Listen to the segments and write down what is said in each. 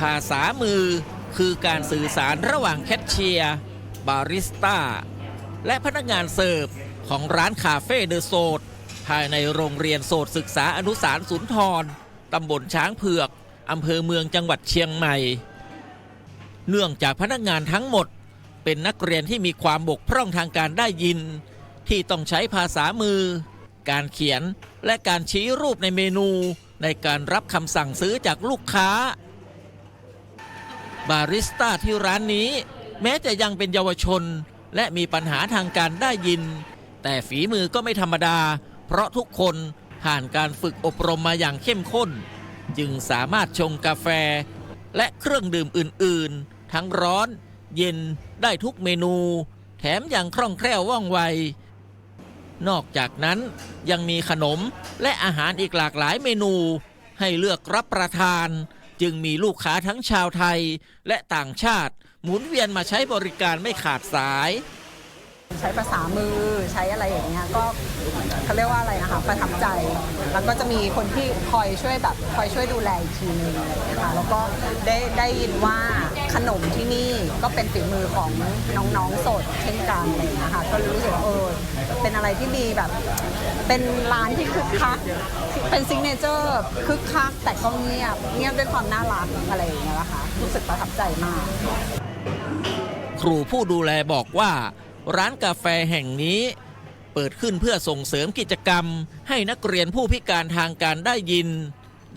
ภาษามือคือการสื่อสารระหว่างแคชเชียร์บาริสต้า และพนักงานเสิร์ฟของร้านคาเฟ่เดอะโซดภายในโรงเรียนโสดศึกษาอนุสารสุนทร ตำบลช้างเผือก อำเภอเมืองจังหวัดเชียงใหม่ เนื่องจากพนักงานทั้งหมด เป็นนักเรียนที่มีความบกพร่องทางการได้ยิน ที่ต้องใช้ภาษามือ การเขียนและการชี้รูปในเมนูในการรับคำสั่งซื้อจากลูกค้า บาริสต้าที่ร้านนี้ แม้จะยังเป็นเยาวชน และมีปัญหาทางการได้ยิน แต่ฝีมือก็ไม่ธรรมดา เพราะทุกคนผ่านการฝึกอบรมมาอย่างเข้มข้น จึงสามารถชงกาแฟ และเครื่องดื่มอื่น ๆ ทั้งร้อน เย็นได้ทุกเมนู แถมยังคล่องแคล่วว่องไวนอกจากนั้นยังมีขนมและอาหารอีกหลากหลายเมนู ให้เลือกรับประทาน จึงมีลูกค้าทั้งชาวไทยและต่างชาติ หมุนเวียนมาใช้บริการไม่ขาดสาย ใช้ภาษามือใช้อะไรอย่างเงี้ยก็เขาเรียกว่าอะไรนะคะประทับใจแล้วก็จะมีคนที่คอยช่วยแบบคอยช่วยดูแลอีกทีนึงอะไรอย่างเงี้ยค่ะแล้วก็ได้ได้ยินว่า ขนมที่นี่ก็เป็นฝีมือของน้องๆสดเช่นกันอะไรอย่างเงี้ยค่ะก็รู้สึกว่าเออเป็นอะไรที่ดีแบบ เป็นร้านที่คึกคักเป็นซิงเนเจอร์คึกคักแต่ก็เงียบเงียบด้วยความน่ารักอะไรอย่างเงี้ยนะคะรู้สึกประทับใจมาก ครูผู้ดูแลบอกว่า ร้านกาแฟแห่งนี้ เปิดขึ้นเพื่อส่งเสริมกิจกรรม ให้นักเรียนผู้พิการทางการได้ยิน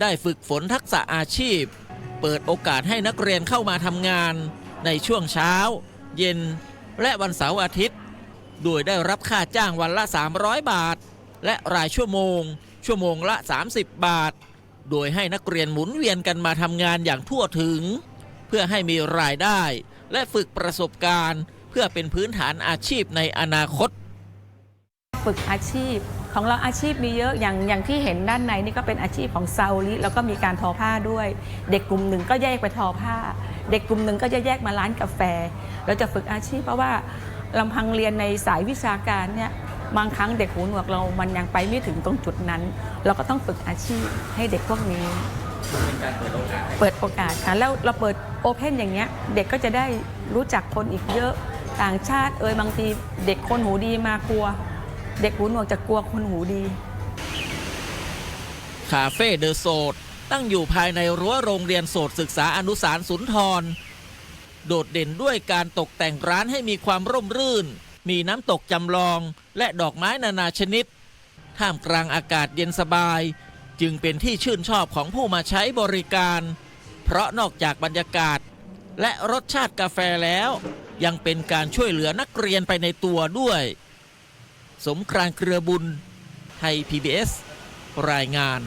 ได้ฝึกฝนทักษะอาชีพ เปิดโอกาสให้นักเรียนเข้ามาทำงาน ในช่วงเช้า เย็น และวันเสาร์อาทิตย์ โดยได้รับค่าจ้างวันละ 300 บาท และรายชั่วโมง ชั่วโมงละ 30 บาท โดยให้นักเรียนหมุนเวียนกันมาทำงานอย่างทั่วถึง เพื่อให้มีรายได้ และฝึกประสบการณ์ เพื่อเป็นพื้นฐานอาชีพในอนาคต ฝึกอาชีพ ของเราอาชีพมีเยอะอย่างอย่างที่เห็นด้านในนี่ก็เป็นอาชีพของซาอุลิแล้วก็มีการทอผ้าด้วย เด็กกลุ่มหนึ่งก็แยกไปทอผ้า เด็กกลุ่มหนึ่งก็จะแยกมาร้านกาแฟ เราจะฝึกอาชีพเพราะว่าลำพังเรียนในสายวิชาการเนี่ยบางครั้งเด็กหูหนวกเรามันยังไปไม่ถึงตรงจุดนั้น เราก็ต้องฝึกอาชีพให้เด็กพวกนี้เปิดโอกาสค่ะแล้วเราเปิดโอเพนอย่างเงี้ยเด็กก็จะได้รู้จักคนอีกเยอะต่างชาติเอ่ยบางทีเด็กคนหูดีมากลัว เด็กหูหนวกจะกลัวคนหูดี คาเฟ่เดอะโสดตั้งอยู่ภายในรั้วโรงเรียนโสดศึกษาอนุสารสุนทร โดดเด่นด้วยการตกแต่งร้านให้มีความร่มรื่น มีน้ำตกจำลองและดอกไม้นานาชนิด ท่ามกลางอากาศเย็นสบาย จึงเป็นที่ชื่นชอบของผู้มาใช้บริการ เพราะนอกจากบรรยากาศ และรสชาติกาแฟแล้ว ยังเป็นการช่วยเหลือนักเรียนไปในตัวด้วย สมครานเครือบุญไทย PBS รายงาน